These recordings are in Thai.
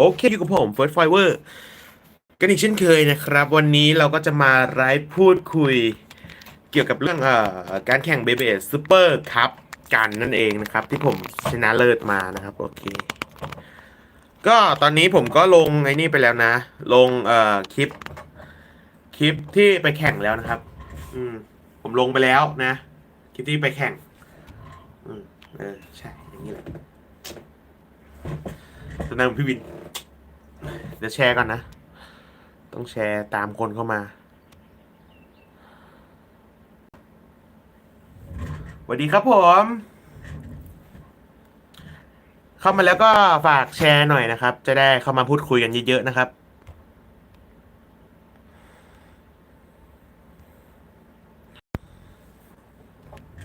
โอเคอยู่กับผมเฟิร์สไฟเวอร์กันอีกเช่นเคยนะครับ วันนี้เราก็จะมาไลฟ์พูดคุย เกี่ยวกับเรื่องเอ่อการแข่งเบเบสซูเปอร์คัพกันนั่นเองนะครับ ที่ผมชนะเลิศมานะครับ โอเค ก็ตอนนี้ผมก็ลงไอ้นี่ไปแล้วนะ ลงเอ่อคลิป คลิปที่ไปแข่งแล้วนะครับ อืม ผมลงไปแล้วนะ คลิปที่ไปแข่ง อืมเออใช่อย่างนี้แหละตอนนั้นพี่วิน เดี๋ยวแชร์ก่อนนะ ต้องแชร์ตามคนเข้ามาสวัสดีครับผม เข้ามาแล้วก็ฝากแชร์หน่อยนะครับ จะได้เข้ามาพูดคุยกันเยอะๆนะครับ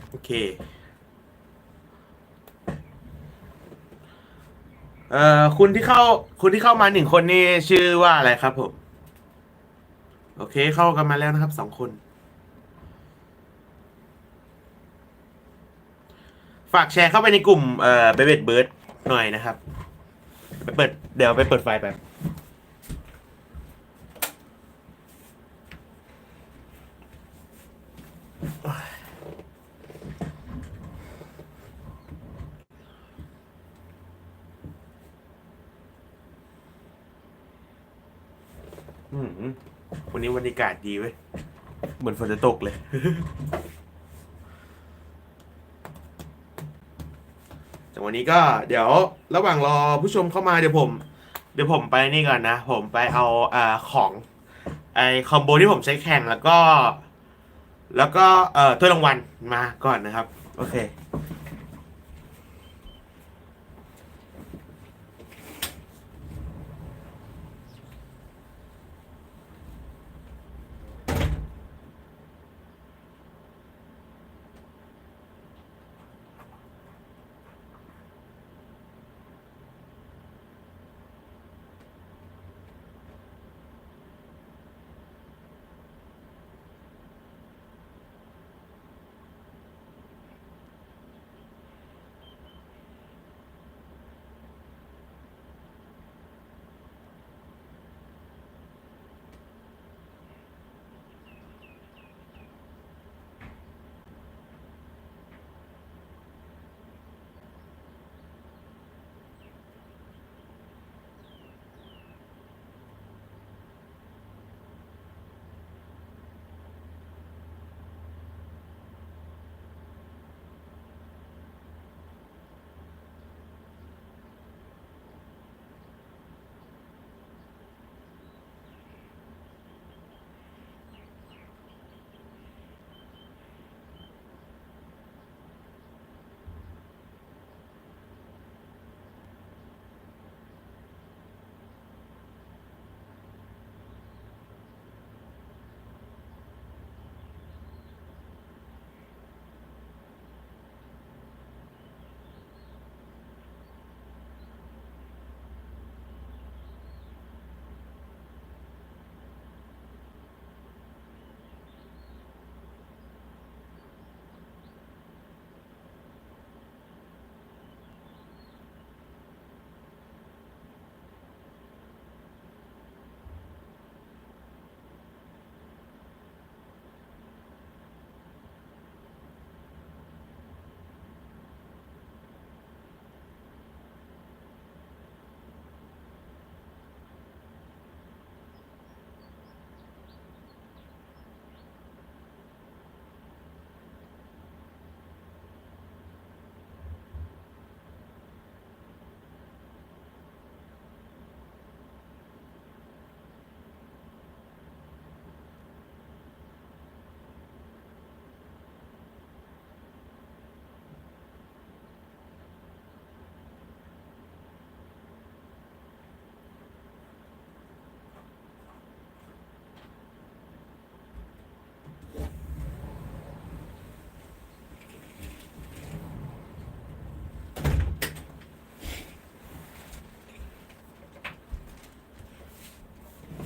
โอเค เอ่อคุณที่เข้าคุณที่เข้ามาหนึ่งคนนี่ชื่อว่าอะไรครับผม โอเคเข้ากันมาแล้วนะครับสองคน ฝากแชร์เข้าไปในกลุ่มเอ่อเบเบดเบิร์ดหน่อยนะครับไปเปิดเดี๋ยวไปเปิดไฟแบบ อืมวันนี้บรรยากาศดีเว้ย เหมือนฝนจะตกเลย แต่วันนี้ก็เดี๋ยวระหว่างรอผู้ชมเข้ามาเดี๋ยวผม เดี๋ยวผมไปนี่ก่อนนะ ผมไปเอาอ่าของ ไอคอมโบที่ผมใช้แข่งแล้วก็ แล้วก็เอ่อถ้วยรางวัลมาก่อนนะครับ โอเค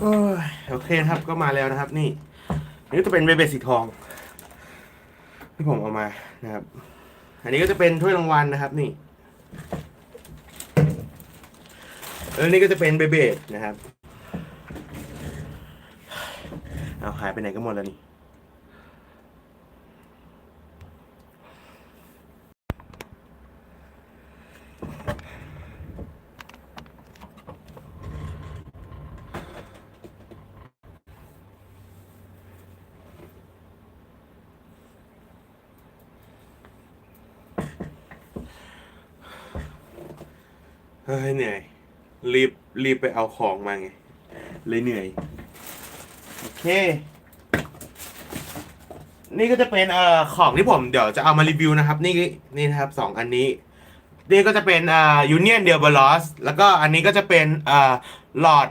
โอ้ยโอเคครับก็มาแล้วนะครับ นี่นี่จะเป็นเบเบสีทอง ที่ผมเอามานะครับ อันนี้ก็จะเป็นถ้วยรางวัลนะครับ นี่แล้วนี่ก็จะเป็นเบเบดนะครับ เอาหายไปไหนก็หมดแล้วนี่ เฮ้ยเหนื่อยรีบรีบไปเอาของมาไง เลยเหนื่อย โอเค นี่ก็จะเป็นเอ่อของที่ผมเดี๋ยวจะเอามารีวิวนะครับ นี่นี่นะครับสองอันนี้ นี่ก็จะเป็นอ่ายูเนียนเดียบลอสแล้วก็อันนี้ก็จะเป็นอ่าหลอด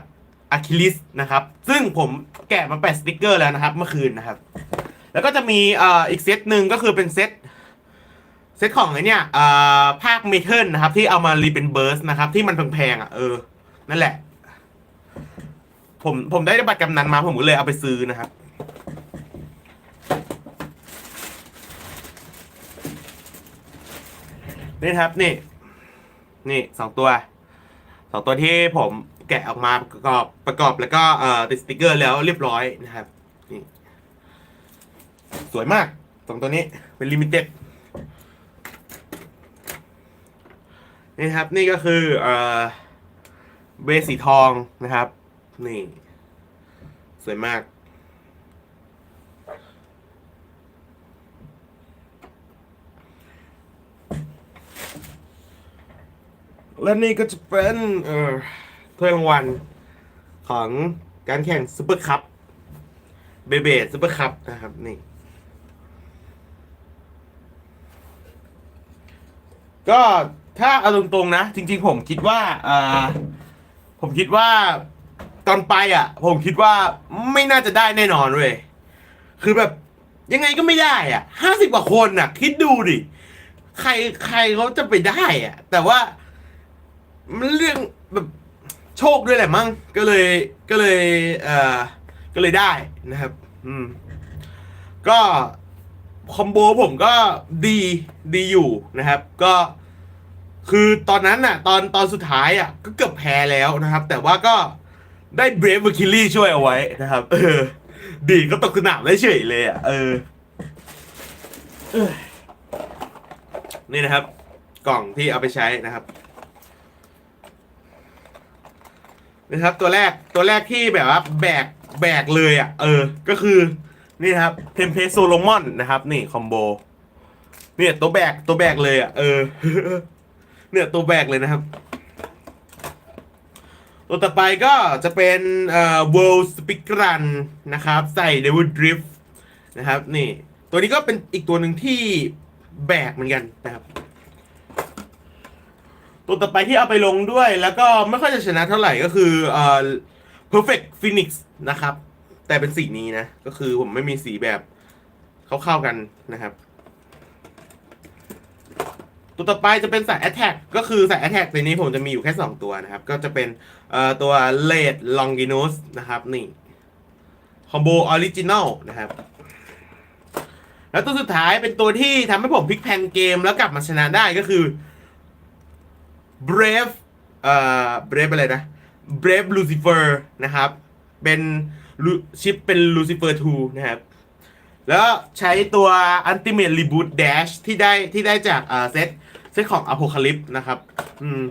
อะคิลิสนะครับ ซึ่งผมแกะมาแปะสติกเกอร์แล้วนะครับ เมื่อคืนนะครับ แล้วก็จะมีอ่าอีกเซตหนึ่งก็คือเป็นเซต เซตของไอเนี่ยอ่าภาคเมทัลนะครับ ที่เอามารีเป็นเบิร์สนะครับ ที่มันแพงๆอะเออ นั่นแหละ ผมผมได้บัตรกำนันมาผมก็เลยเอาไปซื้อนะครับนี่ครับนี่ นี่สองตัวสองตัวที่ผมแกะออกมาประกอบประกอบแล้วก็เอ่อติดสติกเกอร์แล้วเรียบร้อยนะครับนี่สวยมากสองตัวนี้เป็นลิมิเต็ด นี่ครับนี่ก็คือเอ่อเบสสีทองนะครับ นี่ สวยมาก และนี่ก็จะเป็นเอ่อถ้วยรางวัลของการแข่งซูเปอร์คัพเบเบซูเปอร์คัพนะครับ นี่ ก็ ถ้าเอาตรงๆนะ จริง ๆ ผมคิดว่าอ่าผมคิดว่าตอนไปอะ ผมคิดว่าไม่น่าจะได้แน่นอนเว้ยคือแบบยังไงก็ไม่ได้อะห้าสิบกว่าคนอะ คิดดูดิ ใครใครเขาจะไปได้อะ แต่ว่ามันเรื่องแบบโชคด้วยแหละมั้งก็เลยก็เลยเอ่อก็เลยได้นะครับ อืม ก็คอมโบผมก็ดีดีอยู่นะครับ ก็ คือตอนนั้นน่ะ ตอนตอนสุดท้ายอะ ก็เกือบแพ้แล้วนะครับ แต่ว่าก็ได้เบรฟเวอร์คิลลี่ช่วยเอาไว้นะครับ เออ ดีก็ตกสนามได้เฉยเลยอะเออเอ้ยนี่นะครับ กล่องที่เอาไปใช้นะครับนะครับ ตัวแรกตัวแรกที่แบบว่าแบกแบกเลยอะ เออ ก็คือนี่ครับเทมเพสโซโลมอนนะครับ นี่คอมโบเนี่ยตัวแบกตัวแบกเลยอะ เออ เนี่ยตัวแบกเลยนะครับ ตัวต่อไปก็จะเป็นเอ่อ World Speed Run นะครับ ใส่ Devil Drift นะครับนี่ตัวนี้ก็เป็นอีกตัวหนึ่งที่แบกเหมือนกันนะครับ ตัวต่อไปที่เอาไปลงด้วย แล้วก็ไม่ค่อยจะชนะเท่าไหร่ก็คือเอ่อ perfect phoenix นะครับ แต่เป็นสีนี้นะ ก็คือผมไม่มีสีแบบเข้าๆกันนะครับ ตัวต่อไปจะเป็นสาย attack ก็คือสาย attack ในนี้ผมจะมีอยู่แค่ 2 ตัวนะครับ ก็จะเป็นเอ่อตัว led longinus นะครับนี่ combo original นะครับ แล้วตัวสุดท้ายเป็นตัวที่ทำให้ผมพลิกแพลงเกมแล้วกลับมาชนะได้ก็คือ brave เอ่อ brave อะไรนะ brave lucifer นะครับ เป็นลูชิปเป็น lucifer 2 นะครับ แล้วใช้ตัว ultimate reboot dash ที่ได้ที่ได้จากเซต ซตของ apocalypse นะครับ อืม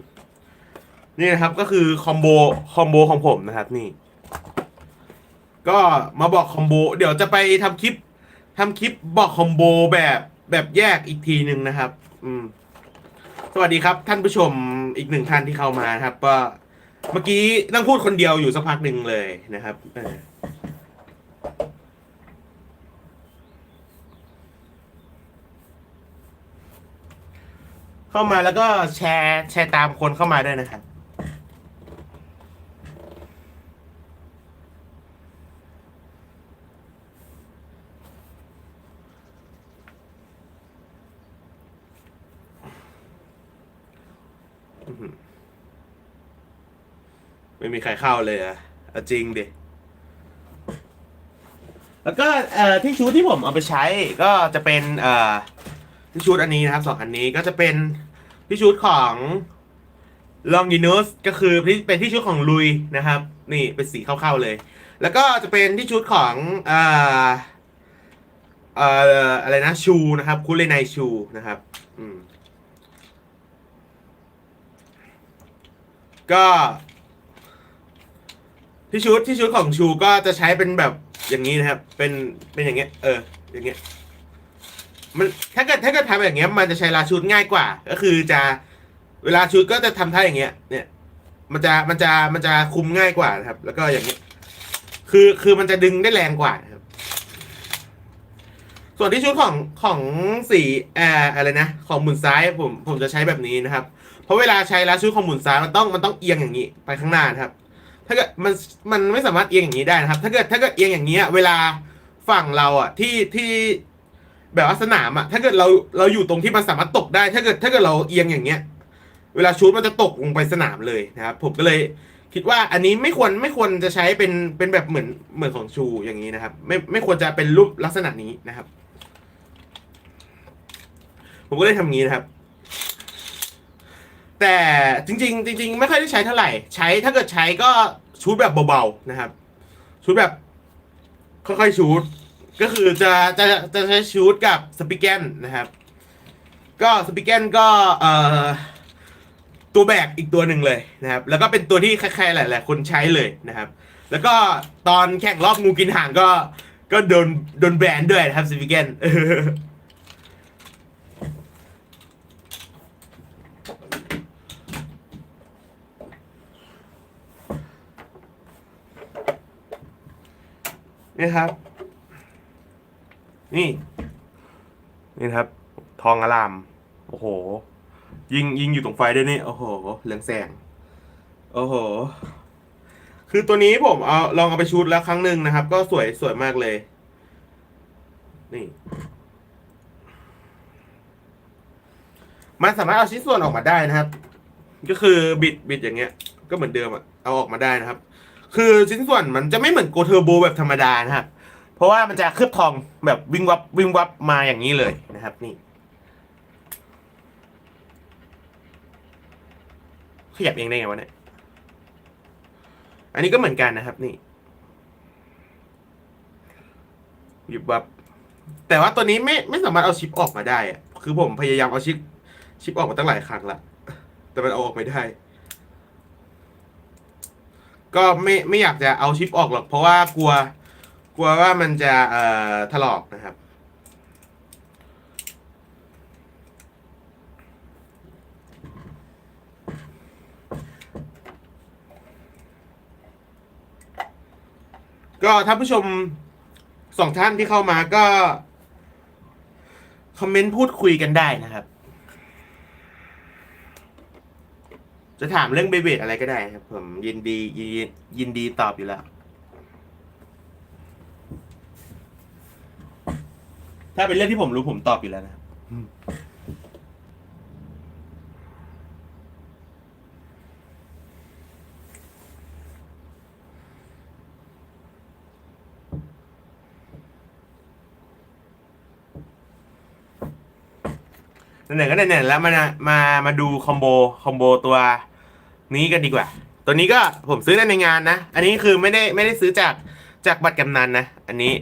นี่นะครับก็คือคอมโบคอมโบของผมนะครับนี่ ก็มาบอกคอมโบเดี๋ยวจะไปทำคลิปทำคลิปบอกคอมโบแบบแบบแยกอีกทีหนึ่งนะครับ อืม สวัสดีครับ ท่านผู้ชมอีกหนึ่งท่านที่เข้ามานะครับ ก็เมื่อกี้นั่งพูดคนเดียวอยู่สักพักหนึ่งเลยนะครับ เข้ามาแล้วก็แชร์แชร์ตามคนเข้ามาด้วยนะครับไม่มีใครเข้าเลยอะอจริงดิ แล้วก็เอ่อที่ชูที่ผมเอาไปใช้ก็จะเป็นเอ่อที่ชูอันนี้นะครับสองอันนี้ก็จะเป็น ที่ชูของ Longinus ก็คือเป็นที่ชุดของลุยนะครับ นี่เป็นสีเข้าๆเลย แล้วก็จะเป็นที่ชุดของอ่อเอ่ออะไรนะชูนะครับคุเลนไนชูนะครับอืมก็ที่ชุดที่ชุดของชูก็จะใช้เป็นแบบอย่างนี้นะครับ เป็นเป็นอย่างเงี้ย เออ อย่างเงี้ย มันถ้าเกิดถ้าเกิดทำอย่างเงี้ย มันจะใช้ลาชุดง่ายกว่า ก็คือจะเวลาชุดก็จะทำท่าอย่างเงี้ย เนี่ย มันจะมันจะมันจะคุมง่ายกว่าครับ แล้วก็อย่างเงี้ยคือคือมันจะดึงได้แรงกว่าครับ ส่วนที่ชุดของของสีเอ่ออะไรนะของหมุนซ้ายผมผมจะใช้แบบนี้นะครับ เพราะเวลาใช้ลาชุดของหมุนซ้ายมันต้องมันต้องเอียงอย่างนี้ไปข้างหน้านครับ ถ้าเกิดมันมันไม่สามารถเอียงอย่างนี้ได้นะครับ ถ้าเกิดถ้าเกิดเอียงอย่างนี้อะเวลาฝั่งเราอะที่ที่ แบบว่าสนามอะถ้าเกิดเราเราอยู่ตรงที่มันสามารถตกได้ ถ้าเกิดถ้าเกิดเราเอียงอย่างเงี้ย เวลาชูดมันจะตกลงไปสนามเลยนะครับ ผมก็เลยคิดว่าอันนี้ไม่ควรไม่ควรจะใช้เป็นเป็นแบบเหมือนเหมือนของชูอย่างนี้นะครับ ไม่ไม่ควรจะเป็นรูปลักษณะนี้นะครับ ผมก็เลยทำอย่างี้นะครับ แต่จริง ๆ จริง ๆ ไม่ค่อยได้ใช้เท่าไหร่ ใช้ถ้าเกิดใช้ก็ชูดแบบเบาๆนะครับ ชูดแบบค่อยๆชูด ก็คือจะจะจะใช้ชูดกับสปิเกนนะครับ ก็สปิเกนก็เอ่อตัวแบกอีกตัวหนึ่งเลยนะครับ แล้วก็เป็นตัวที่ใครๆหลาย ๆ คนใช้เลยนะครับ แล้วก็ตอนแข่งรอบงูกินห่างก็ก็โดนโดนแบนด้วยนะครับสปิเกนนี่ครับ นี่ นี่ครับ ทองอลาม โอ้โห ยิงยิงอยู่ตรงไฟด้วยนี่โอ้โหเหลืองแสง โอ้โห คือตัวนี้ผมเอาลองเอาไปชูดแล้วครั้งหนึ่งนะครับ ก็สวยสวยมากเลย นี่มันสามารถเอาชิ้นส่วนออกมาได้นะครับ ก็คือบิดบิดอย่างเงี้ย ก็เหมือนเดิมอะเอาออกมาได้นะครับ คือชิ้นส่วนมันจะไม่เหมือนโกเทอร์โบแบบธรรมดานะครับ เพราะว่ามันจะเคลือบทองแบบวิ่งวับวิ่งวับมาอย่างนี้เลยนะครับนี่ขยับเองได้ไงวะเนี่ย อันนี้ก็เหมือนกันนะครับนี่วิบวับ แต่ว่าตัวนี้ไม่ไม่สามารถเอาชิปออกมาได้อะคือผมพยายามเอาชิปชิปออกมาตั้งหลายครั้งละแต่มันเอาออกไม่ได้ ก็ไม่ไม่อยากจะเอาชิปออกหรอกเพราะว่ากลัว กลัวว่ามันจะเอ่อถลอกนะครับ ก็ท่านผู้ชมสองท่านที่เข้ามาก็ คอมเมนต์พูดคุยกันได้นะครับ จะถามเรื่องเบเบดอะไรก็ได้ครับ ผมยินดียินยินดีตอบอยู่แล้ว ถ้าเป็นเรื่องที่ผมรู้ผมตอบอยู่แล้วนะครับไหนๆก็ไหนๆแล้วมานะมามาดูคอมโบคอมโบตัวนี้กันดีกว่า ตัวนี้ก็ผมซื้อได้ในงานนะ อันนี้คือไม่ได้ไม่ได้ซื้อจากจากบัตรกำนันนะ อันนี้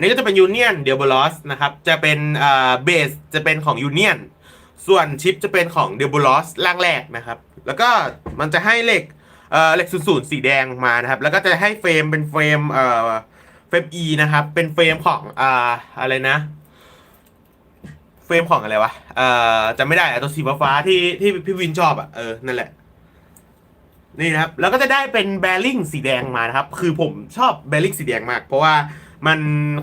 นนี้ก็จะเป็นยูเนียนเดียบลอสนะครับ จะเป็นเอ่อเบสจะเป็นของยูเนียนส่วนชิปจะเป็นของเดียบลอสล่างแรกนะครับ แล้วก็มันจะให้เหล็กเอ่อเหล็กศูนย์สีแดงมานะครับ แล้วก็จะให้เฟรมเป็นเฟรมเอ่อเฟรม E นะครับ เป็นเฟรมของอ่าอะไรนะ เฟรมของอะไรวะเอ่อจำไม่ได้อะตัวสีฟ้าที่ที่พี่วินชอบอะเออนั่นแหละนี่นะครับ แล้วก็จะได้เป็นแบริ่งสีแดงมานะครับ คือผมชอบแบริ่งสีแดงมาก เพราะว่า มัน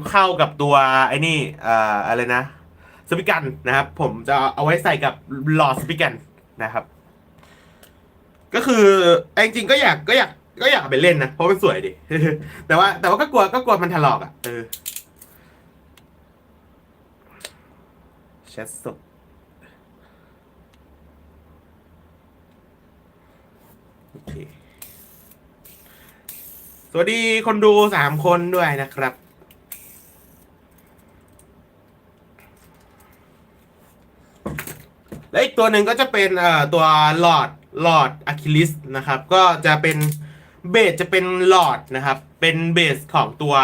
เข้ากับตัวไอ้นี่เอ่ออะไรนะสปิกันนะครับ ผมจะเอาไว้ใส่กับหลอดสปิกันนะครับ ก็คือแต่จริงๆก็อยากก็อยากก็อยากไปเล่นนะเพราะมันสวยดิแต่ว่า แต่ว่าก็กลัวก็กลัวมันถลอกอะเออแชทสดโอเคสวัสดีคนดูสามคนด้วยนะครับ และอีกตัวหนึ่งก็จะเป็นตัวหลอดหลอดอะคิลิสนะครับก็จะเป็นเบสจะเป็นหลอดนะครับเป็นเบสของตัว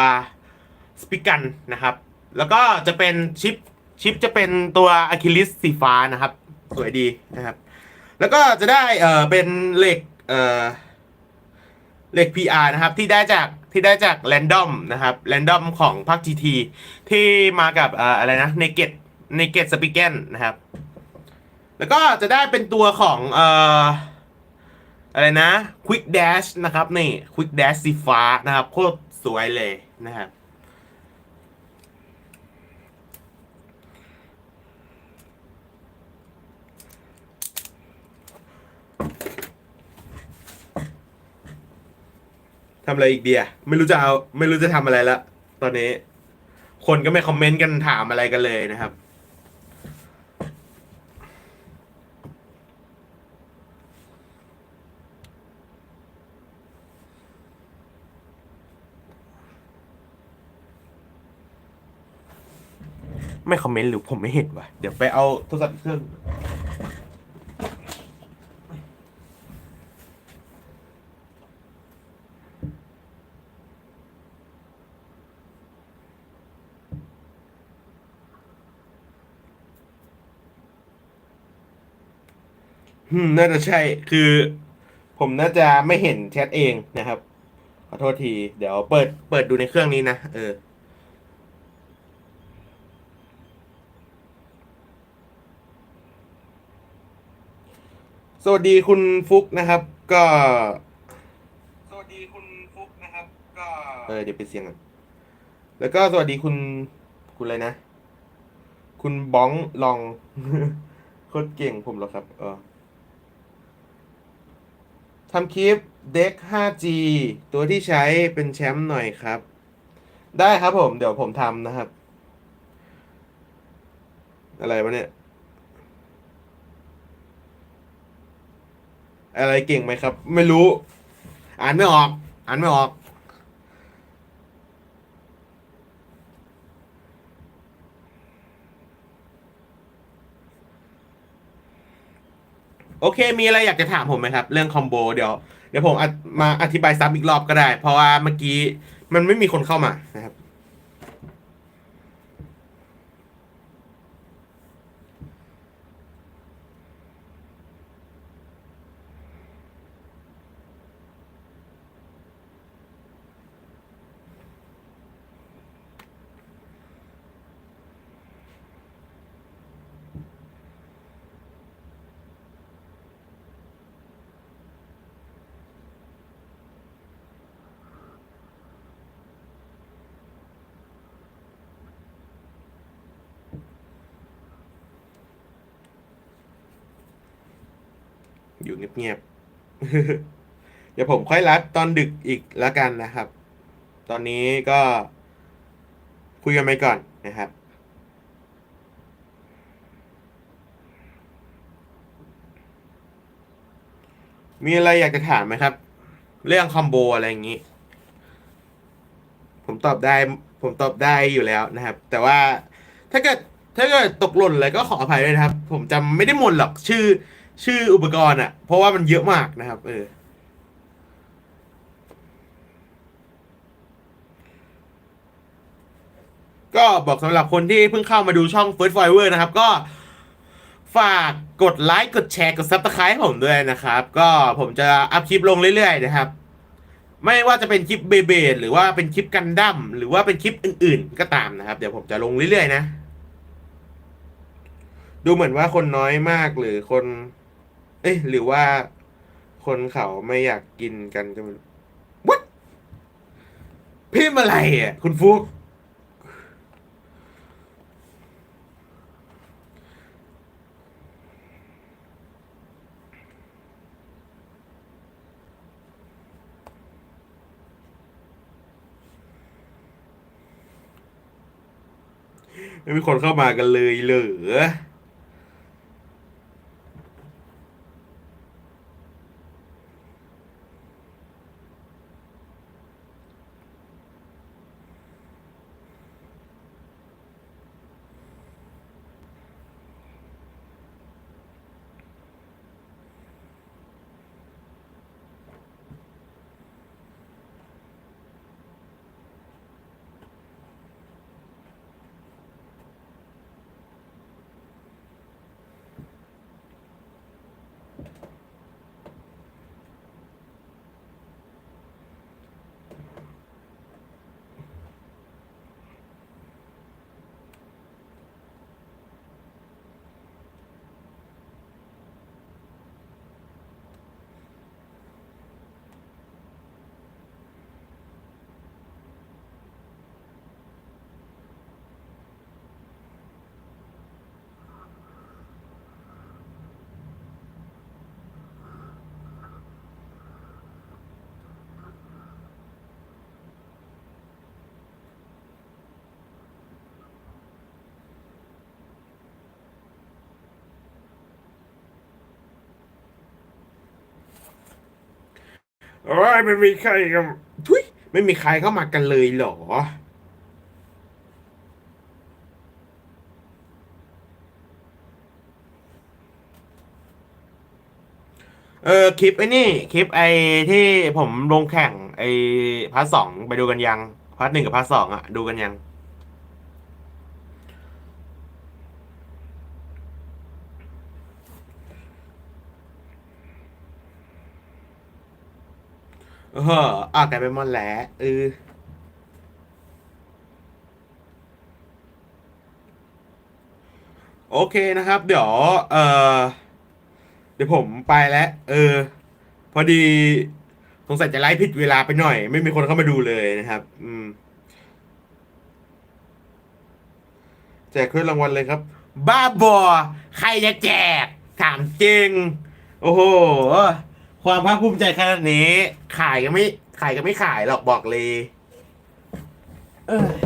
สปิกันนะครับแล้วก็จะเป็นชิปชิปจะเป็นตัวอะคิลิสสีฟ้านะครับสวยดีนะครับ แล้วก็จะได้เออเป็นเหล็กเออเหล็ก PR นะครับที่ได้จากที่ได้จากแรนดอมนะครับแรนดอมของภาค GT ที่มากับเอออะไรนะเนเกตเนเกตสปิเกนนะครับ แล้วก็จะได้เป็นตัวของเอ่ออะไรนะ Quick Dash นะครับ นี่ Quick Dash สีฟ้านะครับ โคตรสวยเลยนะครับทำอะไรอีกเดียไม่รู้จะเอา ไม่รู้จะทำอะไรละ ตอนนี้ คนก็ไม่คอมเมนต์กันถามอะไรกันเลยนะครับ ไม่คอมเมนต์หรือผมไม่เห็นวะเดี๋ยวไปเอาโทรศัพท์อีกเครื่อง อืม น่าจะใช่ คือ ผมน่าจะไม่เห็นแชทเองนะครับ ขอโทษที เดี๋ยวเปิด เปิดดูในเครื่องนี้นะ เออ สวัสดีคุณฟุกนะครับ ก็ สวัสดีคุณฟุกนะครับ ก็เออเดี๋ยวไปดเสียงก่อนแล้วก็สวัสดีคุณคุณอะไรนะ คุณบ้องลองโคตรเก่งผมเหรอครับ เออทำคลิปเด็ก 5G ตัวที่ใช้เป็นแชมป์หน่อยครับ ได้ครับผม เดี๋ยวผมทำนะครับ อะไรวะเนี่ย อะไรเก่งไหมครับ ไม่รู้ อ่านไม่ออก อ่านไม่ออก โอเค มีอะไรอยากจะถามผมไหมครับ เรื่องคอมโบเดี๋ยว เดี๋ยวผมมาอธิบายซ้ำอีกรอบก็ได้ เพราะว่าเมื่อกี้มันไม่มีคนเข้ามานะครับ อยู่เงียบๆ เดี๋ยวผมค่อยรัดตอนดึกอีกแล้วกันนะครับ ตอนนี้ก็คุยกันไปก่อนนะครับมีอะไรอยากจะถามไหมครับ เรื่องคอมโบอะไรอย่างนี้ ผมตอบได้ผมตอบได้อยู่แล้วนะครับ แต่ว่าถ้าเกิดถ้าเกิดตกหล่นอะไรก็ขออภัยด้วยนะครับ ผมจำไม่ได้หมดหรอกชื่อ ชื่ออุปกรณ์อะเพราะว่ามันเยอะมากนะครับ เออ ก็บอกสำหรับคนที่เพิ่งเข้ามาดูช่อง First Fiver นะครับ ก็ฝากกดไลค์กดแชร์กดซับสไครต์ผมด้วยนะครับ ก็ผมจะอัพคลิปลงเรื่อยๆนะครับ ไม่ว่าจะเป็นคลิปเบเบดหรือว่าเป็นคลิปกันดั้มหรือว่าเป็นคลิปอื่นๆ ก็ตามนะครับ เดี๋ยวผมจะลงเรื่อยๆนะ ดูเหมือนว่าคนน้อยมากหรือคน เอ้ยหรือว่าคนเขาไม่อยากกินกันก็ไม่รู้ What พิมพ์อะไรอะ คุณฟุกไม่มีคนเข้ามากันเลยเหรอ โอ้ยไม่มีใครกับทุยไม่มีใครเข้ามากันเลยเหรอ เออคลิปไอ้นี่ คลิปไอ้ที่ผมลงแข่ง ไอ้พาร์ทสองไปดูกันยังพาร์ทหนึ่งกับพาร์ทสองอะดูกันยัง เอออะกลายเป็นมอนแล้วเออโอเคนะครับ เดี๋ยว เออเดี๋ยวผมไปแล้ว เออ พอดีสงสัยจะไลฟ์ผิดเวลาไปหน่อย ไม่มีคนเข้ามาดูเลยนะครับ อืมแจกเครื่อรางวัลเลยครับ บ้าบอ ใครจะแจก ถามจริง โอ้โห ความภาคภูมิใจขนาดนี้ ขายก็ไม่ขายก็ไม่ขายหรอกบอกเลยเอ้ย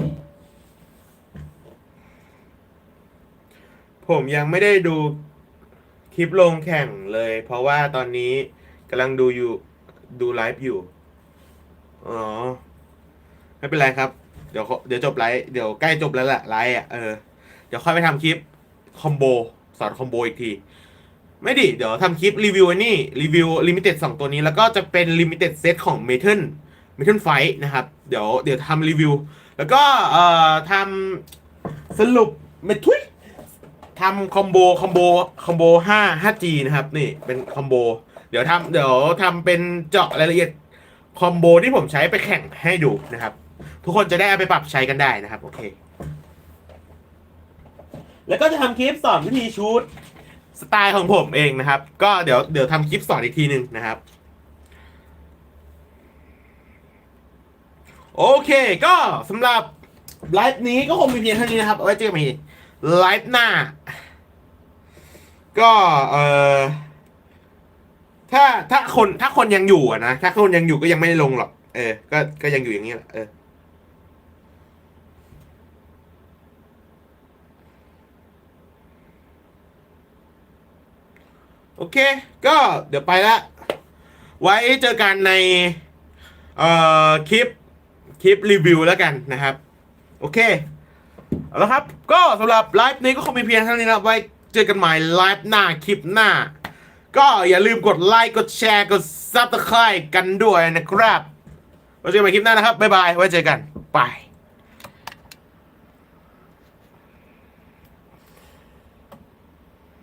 ผมยังไม่ได้ดูคลิปลงแข่งเลย เพราะว่าตอนนี้กำลังดูอยู่ดูไลฟ์อยู่ อ๋อ ไม่เป็นไรครับ เดี๋ยวเดี๋ยวจบไลฟ์เดี๋ยวใกล้จบแล้วแหละไลฟ์อะเออ เดี๋ยวค่อยไปทำคลิป คอมโบ สอนคอมโบอีกที ไม่ดิ เดี๋ยวทำคลิปรีวิวอันนี้รีวิวลิมิเต็ดสองตัวนี้ แล้วก็จะเป็นลิมิเต็ดเซตของเมทัลเมทัลไฟนะครับ เดี๋ยวเดี๋ยวทำรีวิว แล้วก็เอ่อทำสรุปไม่ทุยทำคอมโบคอมโบคอมโบห้าห้าจีนะครับ นี่เป็นคอมโบเดี๋ยวทำเดี๋ยวทำเป็นเจาะรายละเอียดคอมโบที่ผมใช้ไปแข่งให้ดูนะครับ ทุกคนจะได้เอาไปปรับใช้กันได้นะครับ โอเค แล้วก็จะทำคลิปสอนวิธีชูต สไตล์ของผมเองนะครับ ก็เดี๋ยวเดี๋ยวทำคลิปสอนอีกทีหนึ่งนะครับ โอเค ก็สำหรับไลฟ์นี้ก็คงมีเพียงเท่านี้นะครับ เอาไว้เจอกันใหม่ไลฟ์หน้า ก็เออถ้าถ้าคนถ้าคนยังอยู่อะนะ ถ้าคนยังอยู่ก็ยังไม่ได้ลงหรอก เออ ก็ก็ยังอยู่อย่างนี้แหละเออ โอเค ก็เดี๋ยวไปละ ไว้เจอกันใน เอ่อ คลิป คลิปรีวิวแล้วกันนะครับ โอเค เอาละครับ ก็สำหรับไลฟ์นี้ก็คงมีเพียงเท่านี้นะไว้เจอกันใหม่ไลฟ์หน้า คลิปหน้า ก็อย่าลืมกดไลค์ กดแชร์ กดซับสไครต์กันด้วยนะครับ ไว้เจอกันใหม่คลิปหน้านะครับ บ๊ายบาย ไว้เจอกันบาย